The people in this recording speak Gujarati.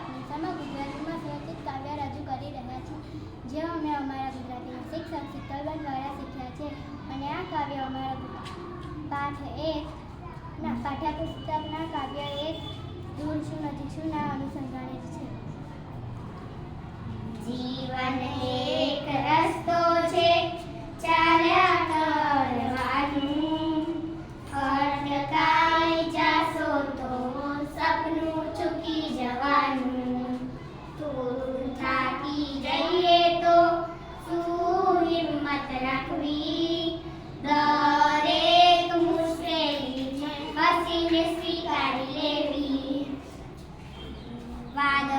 આપની ગુજરાતીમાં સ્વરચિત કાવ્ય રજૂ કરી રહ્યા છીએ જે અમે અમારા ગુજરાતીના શિક્ષક શીતલબેન દ્વારા શીખ્યા છે અને આ કાવ્ય અમારા પાઠ એક ના પાઠ્યપુસ્તકના કાવ્ય રાખવી દરેક મુશ્કેલીને હસીને સ્વીકારી લેવી વાદળો